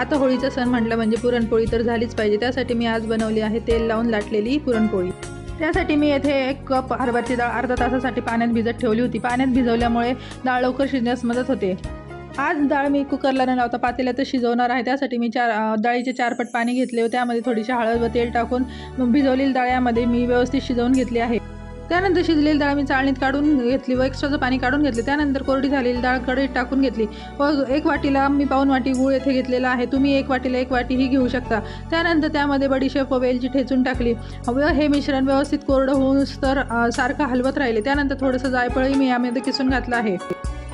आता होळीचा सण म्हटलं म्हणजे पुरणपोळी तर झालीच पाहिजे. त्यासाठी मी आज बनवली आहे तेल लावून लाटलेली पुरणपोळी. त्यासाठी मी येथे एक कप हरभरची डाळ अर्धा तासासाठी पाण्यात भिजत ठेवली होती. पाण्यात भिजवल्यामुळे डाळ लवकर शिजण्यास मदत होते. आज डाळ मी कुकरला न लावता पातेल्यातच शिजवणार आहे. त्यासाठी मी चार डाळीचे चारपट पाणी घेतले व त्यामध्ये थोडीशी हळद व तेल टाकून भिजवलेली डाळ यामध्ये मी व्यवस्थित शिजवून घेतली आहे. त्यानंतर शिजलेली डाळ मी चाळणीत काढून घेतली व एक्स्ट्राचं पाणी काढून घेतले. त्यानंतर कोरडी झालेली डाळ कढईत टाकून घेतली. व एक वाटीला मी पाऊन वाटी गूळ येथे घेतलेला आहे. तुम्ही एक वाटीला एक वाटीही घेऊ शकता. त्यानंतर त्यामध्ये बडीशेप व वेलची ठेचून टाकली. व हे मिश्रण व्यवस्थित कोरडं होऊन तर सारखं हलवत राहिले. त्यानंतर थोडंसं जायफळही मी यामध्ये किसून घातलं आहे.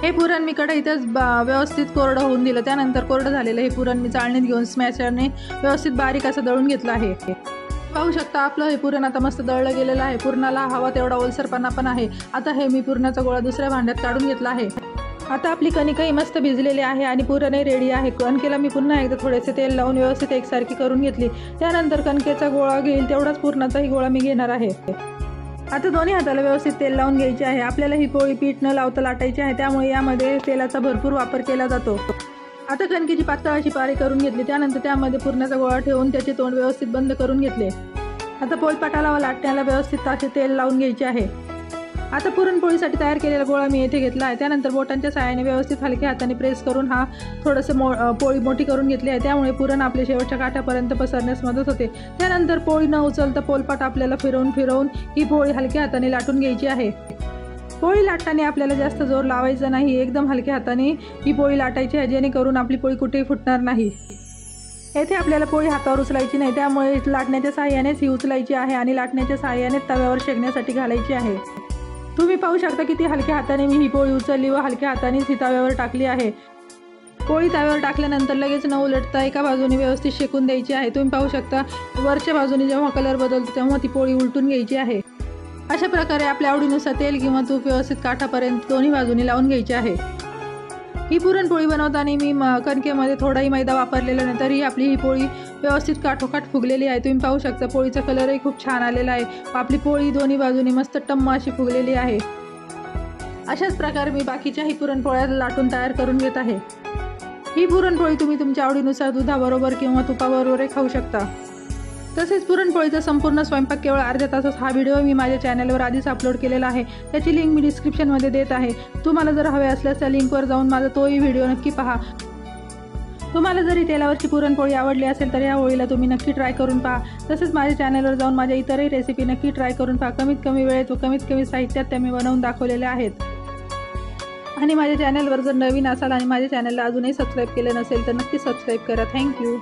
हे पुरण मी कढईतच व्यवस्थित कोरडं होऊन दिलं. त्यानंतर कोरडं झालेलं हे पुरण मी चाळणीत घेऊन स्मॅशरने व्यवस्थित बारीक असं दळून घेतलं आहे. पाहू शकता आपलं हे पुरण आता मस्त दळलं गेलेलं आहे. पुरणाला हवा तेवढा ओलसरपणा पण आहे. आता हे मी पुरणाचा गोळा दुसऱ्या भांड्यात काढून घेतला आहे. आता आपली कणिकही मस्त भिजलेली आहे आणि पुरणही रेडी आहे. कणकेला मी पुन्हा एकदा थोडेसे तेल लावून व्यवस्थित एकसारखी करून घेतली. त्यानंतर कणकेचा गोळा घेईल. तेवढाच पुरणाचाही गोळा मी घेणार आहे. आता दोन्ही हाताला व्यवस्थित तेल लावून घ्यायचे आहे. आपल्याला ही पोळी पीठ न लावता लाटायची आहे. त्यामुळे यामध्ये तेलाचा भरपूर वापर केला जातो. आता कणकेची पातळ अशी पारी करून घेतली. त्यानंतर त्यामध्ये पुरणाचा गोळा ठेवून त्याचे तोंड व्यवस्थित बंद करून घेतले. आता पोळपाटाला व लाटण्याला व्यवस्थित तासे तेल लावून घ्यायचे आहे. आता पुरणपोळीसाठी तयार केलेला गोळा मी येथे घेतला आहे. त्यानंतर बोटांच्या सहाय्याने व्यवस्थित हलक्या हाताने प्रेस करून हा थोडंसं मो पोळी मोठी करून घेतली आहे. त्यामुळे पुरण आपल्या शेवटच्या काठापर्यंत पसरण्यास मदत होते. त्यानंतर पोळी न उचलता पोलपाट आपल्याला फिरवून फिरवून ही पोळी हलक्या हाताने लाटून घ्यायची आहे. पोळी लाटताना आपल्याला जास्त जोर लावायचा नाही. एकदम हलक्या हाताने ही पोळी लाटायची आहे जेणेकरून आपली पोळी कुठेही फुटणार नाही. येथे आपल्याला पोळी हातावर उचलायची नाही. त्यामुळे लाटण्याच्या साहाय्यानेच ही उचलायची आहे आणि लाटण्याच्या साहाय्याने तव्यावर शेकण्यासाठी घालायची आहे. तुम्ही पाहू शकता किती हलक्या हाताने मी ही पोळी उचलली व हलक्या हातानेच ही तव्यावर टाकली आहे. पोळी तव्यावर टाकल्यानंतर लगेच न उलटता एका बाजूने व्यवस्थित शेकून द्यायची आहे. तुम्ही पाहू शकता वरच्या बाजूने जेव्हा कलर बदलतो तेव्हा ती पोळी उलटून घ्यायची आहे. अशा प्रकारे आपल्या आवडीनुसार तेल किंवा तूप व्यवस्थित काठापर्यंत दोन्ही बाजूनी लावून घ्यायचे आहे. ही पुरणपोळी बनवताना मी म- कणकेमध्ये थोडाही मैदा वापरलेला नाही तरी आपली ही पोळी व्यवस्थित काठोकाठ फुगलेली आहे. तुम्ही पाहू शकता पोळीचा कलरही खूप छान आलेला आहे. आपली पोळी दोन्ही बाजूनी मस्त टम्म अशी फुगलेली आहे. अशाच प्रकारे मी बाकीच्याही पुरणपोळ्या लाटून तयार करून घेत आहे. ही पुरणपोळी तुम्ही तुमच्या आवडीनुसार दुधाबरोबर किंवा तुपाबरोबरही खाऊ शकता. तसेच पुरणपोळीचा संपूर्ण स्वयंपाक केवळ अर्ध्या तासात हा व्हिडिओ मी माझ्या चॅनलवर आधीच अपलोड केलेला आहे. त्याची लिंक मी डिस्क्रिप्शनमध्ये देत आहे. तुम्हाला जर हवे असल्यास त्या लिंकवर जाऊन माझा तोही व्हिडिओ नक्की पहा. तुम्हाला जरी तेलावरची पुरणपोळी आवडली असेल तर या होळीला तुम्ही नक्की ट्राय करून पहा. तसेच माझ्या चॅनलवर जाऊन माझ्या इतरही रेसिपी नक्की ट्राय करून पहा. कमीत कमी वेळेत व कमीत कमी साहित्यात त्या मी बनवून दाखवलेल्या आहेत. आणि माझ्या चॅनलवर जर नवीन असाल आणि माझ्या चॅनलला अजूनही सबस्क्राईब केलं नसेल तर नक्की सबस्क्राईब करा. थँक्यू